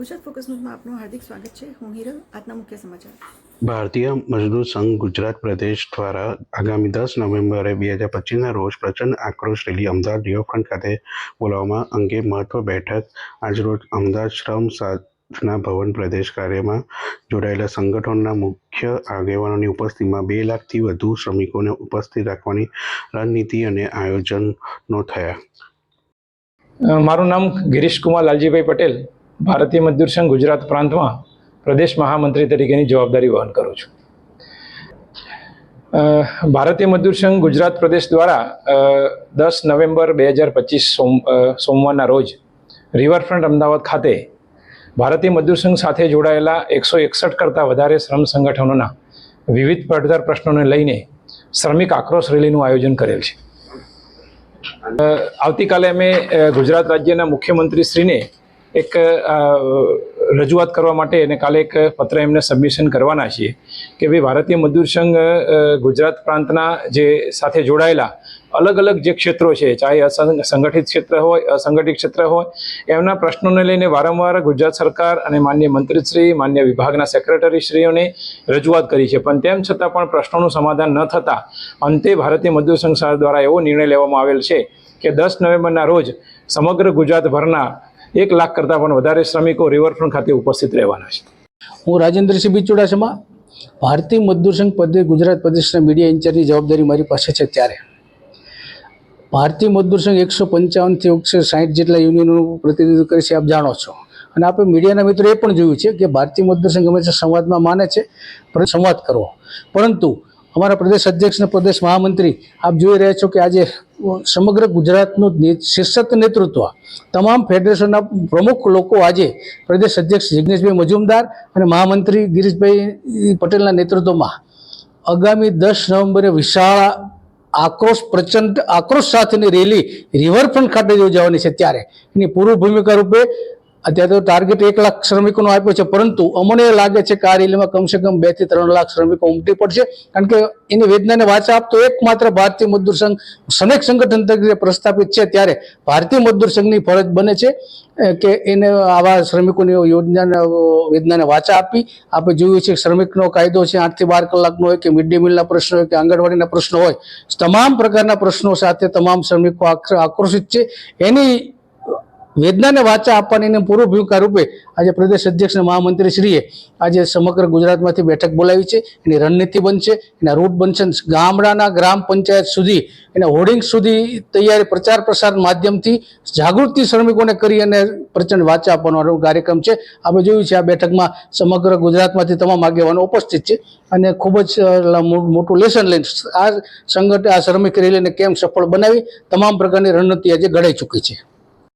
Gujarat focus ન્યૂઝમાં આપનું હાર્દિક સ્વાગત છે. હું હિરલ આજના મુખ્ય સમાચાર. ભારતીય મજદૂર સંઘ ગુજરાત પ્રદેશ દ્વારા આગામી દસ નવેમ્બરે બે હજાર પચીસના રોજ પ્રચંડ આક્રોશ રેલી અમદાવાદ રિવરફ્રન્ટ ખાતે બોલાવવામાં અંગે મહત્વ બેઠક આજરોજ અમદાવાદ શ્રમ સાધના ભવન પ્રદેશ કાર્યમાં જોડાયેલા સંગઠનના મુખ્ય આગેવાનોની ઉપસ્થિતિમાં બે લાખથી વધુ શ્રમિકોને ઉપસ્થિત રાખવાની રણનીતિ અને આયોજનો થયા. મારું નામ ગિરીશ કુમાર લાલજીભાઈ પટેલ. ભારતીય મજદૂર સંઘ ગુજરાત પ્રાંતમાં પ્રદેશ મહામંત્રી તરીકેની જવાબદારી વહન કરું છું. ભારતીય મજદૂર સંઘ ગુજરાત પ્રદેશ દ્વારા દસ નવેમ્બર બે હજાર પચીસ સોમ સોમવારના રોજ રિવરફ્રન્ટ અમદાવાદ ખાતે ભારતીય મજદૂર સંઘ સાથે જોડાયેલા એકસો એકસઠ કરતાં વધારે શ્રમ સંગઠનોના વિવિધ પડતર પ્રશ્નોને લઈને શ્રમિક આક્રોશ રેલીનું આયોજન કરેલ છે. આવતીકાલે અમે ગુજરાત રાજ્યના મુખ્યમંત્રીશ્રીને એક રજૂઆત કરવા માટે અને કાલે એક પત્ર એમને સબમિશન કરવાના છીએ કે ભાઈ ભારતીય મજદૂર સંઘ ગુજરાત પ્રાંતના જે સાથે જોડાયેલા અલગ અલગ જે ક્ષેત્રો છે, ચાહે સંગઠિત ક્ષેત્ર હોય, અસંગઠિત ક્ષેત્ર હોય, એમના પ્રશ્નોને લઈને વારંવાર ગુજરાત સરકાર અને માન્ય મંત્રીશ્રી, માન્ય વિભાગના સેક્રેટરીશ્રીઓને રજૂઆત કરી છે. પણ તેમ છતાં પણ પ્રશ્નોનું સમાધાન ન થતાં અંતે ભારતીય મજદૂર સંઘ દ્વારા એવો નિર્ણય લેવામાં આવેલ છે કે દસ નવેમ્બરના રોજ સમગ્ર ગુજરાતભરના એક લાખ કરતાં પણ વધારે શ્રમિકો રિવરફ્રન્ટ ખાતે ઉપસ્થિત રહેવાના છે. હું રાજેન્દ્રસિંહ બી ચુડાસમા ભારતીય મજદૂર સંઘ પ્રદેશ ગુજરાત પ્રદેશના મીડિયા ઇન્ચાર્જની જવાબદારી મારી પાસે છે ત્યારે. ભારતીય મજદૂર સંઘ એકસો પંચાવનથી એકસો સાઠ જેટલા યુનિયનોનું પ્રતિનિધિત્વ કરે છે, આપ જાણો છો. અને આપણે મીડિયાના મિત્રો એ પણ જોયું છે કે ભારતીય મજદૂર સંઘ હંમેશા સંવાદમાં માને છે સંવાદ કરવો. પરંતુ અમારા પ્રદેશ અધ્યક્ષ અને પ્રદેશ મહામંત્રી આપ જોઈ રહ્યા છો કે આજે સમગ્ર ગુજરાતનું શીર્ષક નેતૃત્વ. તમામ ફેડરેશનના પ્રમુખ લોકો આજે પ્રદેશ અધ્યક્ષ જિગ્નેશભાઈ મજુમદાર અને મહામંત્રી ગિરીશભાઈ પટેલના નેતૃત્વમાં આગામી દસ નવેમ્બરે વિશાળ આક્રોશ પ્રચંડ આક્રોશ સાથેની રેલી રિવરફ્રન્ટ ખાતે યોજાવાની છે ત્યારે. એની પૂર્વ ભૂમિકા રૂપે અત્યારે તો ટાર્ગેટ એક લાખ શ્રમિકોનો આપ્યો છે, પરંતુ અમને લાગે છે કે આ રેલીમાં કમસે કમ બેથી ત્રણ લાખ શ્રમિકો ઉમટી પડશે. કારણ કે એની વેદનાને વાચા આપતો એકમાત્ર ભારતીય મજદૂર સંઘ શ્રમિક સંગઠન તરીકે પ્રસ્થાપિત છે ત્યારે ભારતીય મજદૂર સંઘની ફરજ બને છે કે એને આવા શ્રમિકોની યોજનાને, વેદનાને વાચા આપી. આપણે જોયું છે શ્રમિકનો કાયદો છે આઠથી બાર કલાકનો હોય કે મિડ ડે મિલના પ્રશ્નો હોય કે આંગણવાડીના પ્રશ્નો હોય. તમામ પ્રકારના પ્રશ્નો સાથે તમામ શ્રમિકો આક્ર- આક્રોશિત છે. એની વેદનાને વાચા આપવાની અને પૂર્વ ભૂમિકા રૂપે આજે પ્રદેશ અધ્યક્ષ અને મહામંત્રી શ્રીએ આજે સમગ્ર ગુજરાતમાંથી બેઠક બોલાવી છે. એની રણનીતિ બનશે, એના રૂટ બનશે ગામડાના ગ્રામ પંચાયત સુધી એના હોર્ડિંગ સુધી તૈયારી પ્રચાર પ્રસાર માધ્યમથી જાગૃતિ શ્રમિકોને કરી અને પ્રચંડ વાચા આપવાનો કાર્યક્રમ છે. આપણે જોયું છે આ બેઠકમાં સમગ્ર ગુજરાતમાંથી તમામ આગેવાનો ઉપસ્થિત છે અને ખૂબ જ મોટું લેસન લઈને આ સંગઠન આ શ્રમિક રેલીને કેમ સફળ બનાવી, તમામ પ્રકારની રણનીતિ આજે ઘડાઈ ચૂકી છે.